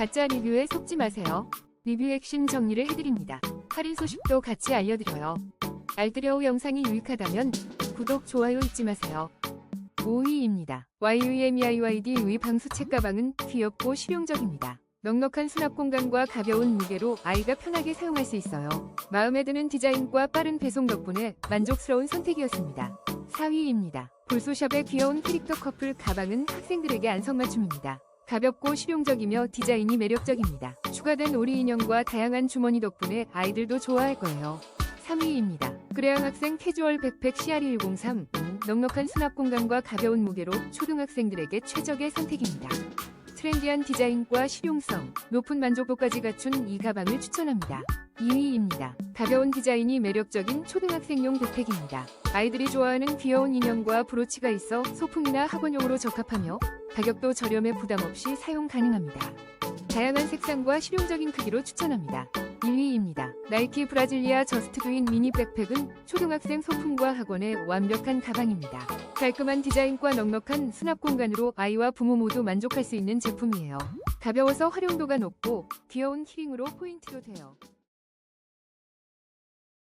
가짜 리뷰에 속지 마세요. 리뷰 핵심 정리를 해드립니다. 할인 소식도 같이 알려드려요. 알뜰여우 영상이 유익하다면 구독, 좋아요 잊지 마세요. 5위입니다. YUMEIYD의 방수책 가방은 귀엽고 실용적입니다. 넉넉한 수납 공간과 가벼운 무게로 아이가 편하게 사용할 수 있어요. 마음에 드는 디자인과 빠른 배송 덕분에 만족스러운 선택이었습니다. 4위입니다. 볼소샵의 귀여운 캐릭터 커플 가방은 학생들에게 안성맞춤입니다. 가볍고 실용적이며 디자인이 매력적입니다. 추가된 오리 인형과 다양한 주머니 덕분에 아이들도 좋아할 거예요. 3위입니다. 그래양 학생 캐주얼 백팩 CR103 넉넉한 수납 공간과 가벼운 무게로 초등학생들에게 최적의 선택입니다. 트렌디한 디자인과 실용성, 높은 만족도까지 갖춘 이 가방을 추천합니다. 2위입니다. 가벼운 디자인이 매력적인 초등학생용 백팩입니다. 아이들이 좋아하는 귀여운 인형과 브로치가 있어 소품이나 학원용으로 적합하며 가격도 저렴해 부담 없이 사용 가능합니다. 다양한 색상과 실용적인 크기로 추천합니다. 1위입니다. 나이키 브라질리아 저스트 두인 미니 백팩은 초등학생 소품과 학원의 완벽한 가방입니다. 깔끔한 디자인과 넉넉한 수납 공간으로 아이와 부모 모두 만족할 수 있는 제품이에요. 가벼워서 활용도가 높고 귀여운 키링으로 포인트도 돼요.